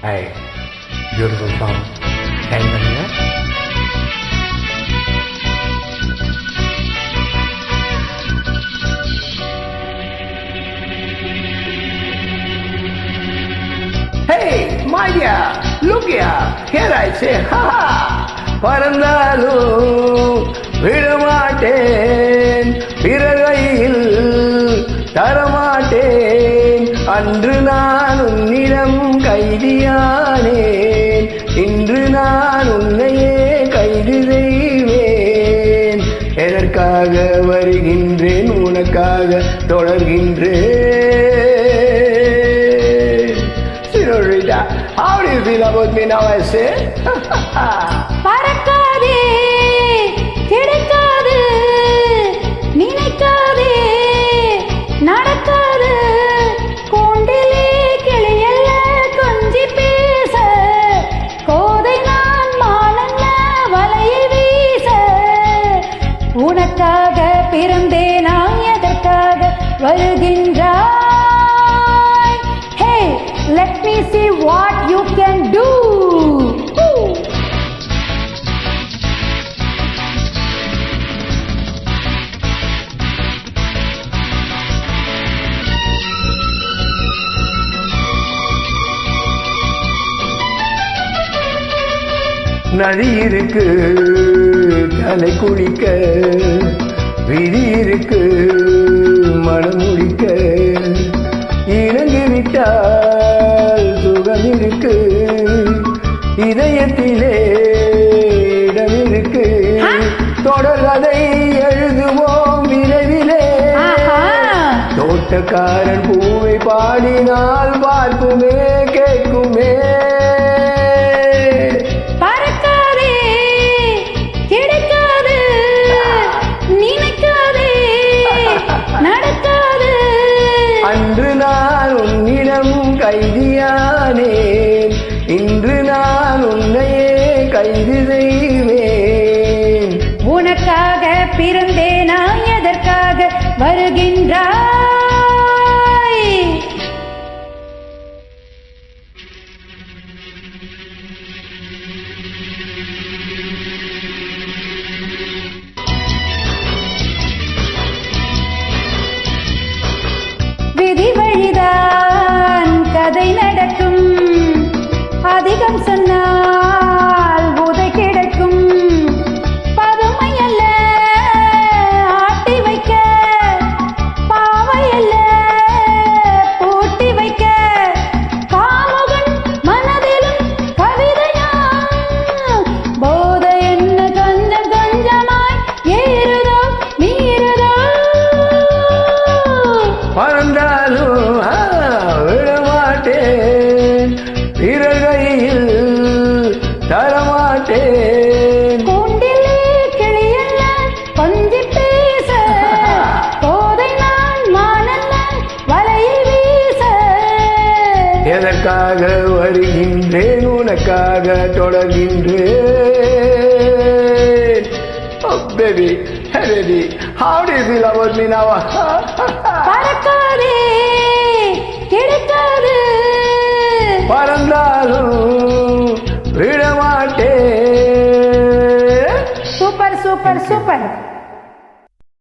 Hey, beautiful song. Can you hear? Hey, my dear, look here. Here I say, ha ha. பறந்தாலும் விடமாட்டேன் பிறகையில் தரமாட்டேன் அன்று நான் எதற்காக வருகின்றேன் உனக்காக தொடர்கின்றேன் Senorita, how do you feel about me now, I say? பறக்காதே வருகின்றாய். Hey let me see what you can do. நதி இருக்கு தலை குளிக்க விதி இருக்கு. மனம் முடிக்க இணங்கி விட்டால் சுகம் இருக்கு. இதயத்திலே இடம் இருக்கு. தொடர்கதை எழுதுவோம் விரைவிலே. தோட்டக்காரன் பூவை பாடினால் பார்க்குமே கேட்குமே. கைது செய்வேன் உனக்காக பிறந்தே நான் எதற்காக வருகின்றாய்? விதி வழிதான் எதற்காக வருகின்றேன் உனக்காக தொடர்கின்றேன். hey baby, how do you feel about me now? பறக்காதே கிடைக்காது. பறந்தாலும் விடமாட்டேன். Super super super